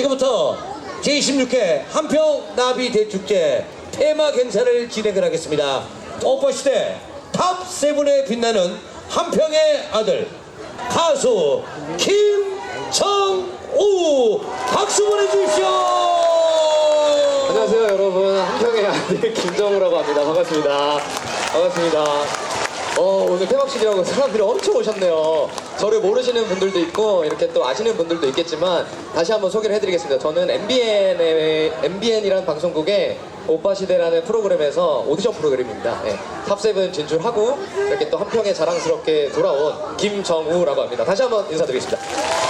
지금부터 제26회 한평 나비 대축제 테마 행사를 진행을 하겠습니다. 오빠 시대 탑 세븐에 빛나는 한평의 아들 가수 김정우. 박수 보내주십시오. 안녕하세요 여러분. 한평의 아들 김정우라고 합니다. 반갑습니다. 반갑습니다 어, 오늘 폐막식이라고 사람들이 엄청 오셨네요. 저를 모르시는 분들도 있고 이렇게 또 아시는 분들도 있겠지만 다시 한번 소개를 해드리겠습니다. 저는 MBN의 MBN이라는 방송국의 오빠 시대라는 프로그램에서 오디션 프로그램입니다. 예, 탑세븐 진출하고 이렇게 또 한평에 자랑스럽게 돌아온 김정우라고 합니다. 다시 한번 인사드리겠습니다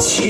起。